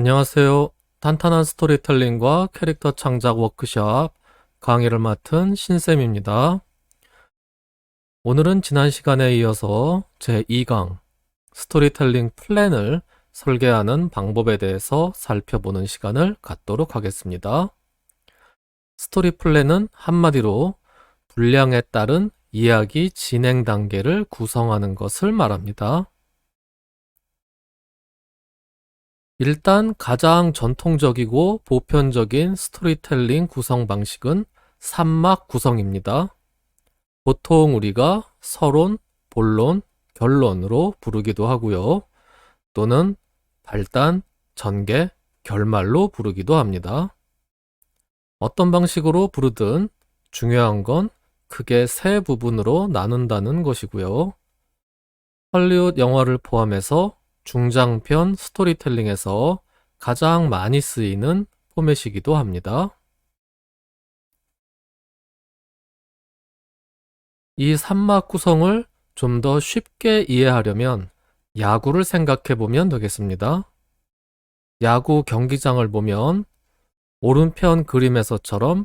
안녕하세요. 탄탄한 스토리텔링과 캐릭터 창작 워크숍 강의를 맡은 신쌤입니다. 오늘은 지난 시간에 이어서 제2강 스토리텔링 플랜을 설계하는 방법에 대해서 살펴보는 시간을 갖도록 하겠습니다. 스토리 플랜은 한마디로 분량에 따른 이야기 진행 단계를 구성하는 것을 말합니다. 일단 가장 전통적이고 보편적인 스토리텔링 구성 방식은 3막 구성입니다. 보통 우리가 서론, 본론, 결론으로 부르기도 하고요. 또는 발단, 전개, 결말로 부르기도 합니다. 어떤 방식으로 부르든 중요한 건 크게 세 부분으로 나눈다는 것이고요. 헐리우드 영화를 포함해서 중장편 스토리텔링에서 가장 많이 쓰이는 포맷이기도 합니다. 이 3막 구성을 좀 더 쉽게 이해하려면 야구를 생각해 보면 되겠습니다. 야구 경기장을 보면 오른편 그림에서처럼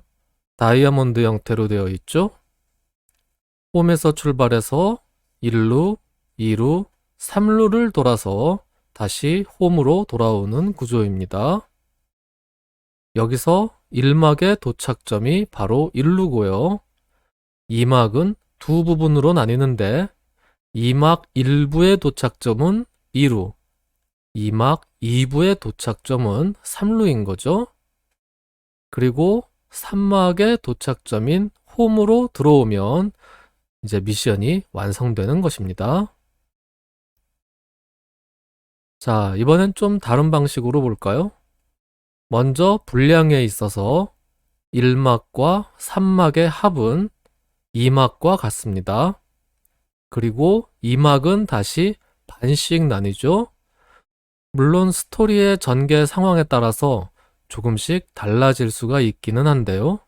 다이아몬드 형태로 되어 있죠? 홈에서 출발해서 1루, 2루, 3루를 돌아서 다시 홈으로 돌아오는 구조입니다. 여기서 1막의 도착점이 바로 1루고요. 2막은 두 부분으로 나뉘는데 2막 1부의 도착점은 2루, 2막 2부의 도착점은 3루인 거죠. 그리고 3막의 도착점인 홈으로 들어오면 이제 미션이 완성되는 것입니다. 자, 이번엔 좀 다른 방식으로 볼까요? 먼저 분량에 있어서 1막과 3막의 합은 2막과 같습니다. 그리고 2막은 다시 반씩 나뉘죠. 물론 스토리의 전개 상황에 따라서 조금씩 달라질 수가 있기는 한데요.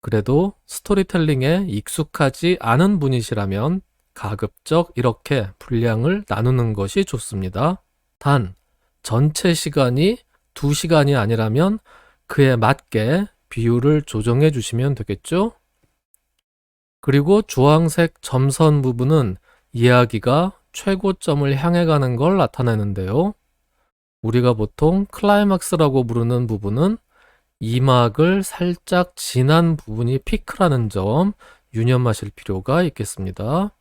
그래도 스토리텔링에 익숙하지 않은 분이시라면 가급적 이렇게 분량을 나누는 것이 좋습니다. 단, 전체 시간이 2시간이 아니라면 그에 맞게 비율을 조정해 주시면 되겠죠? 그리고 주황색 점선 부분은 이야기가 최고점을 향해 가는 걸 나타내는데요. 우리가 보통 클라이막스라고 부르는 부분은 2막을 살짝 지난 부분이 피크라는 점 유념하실 필요가 있겠습니다.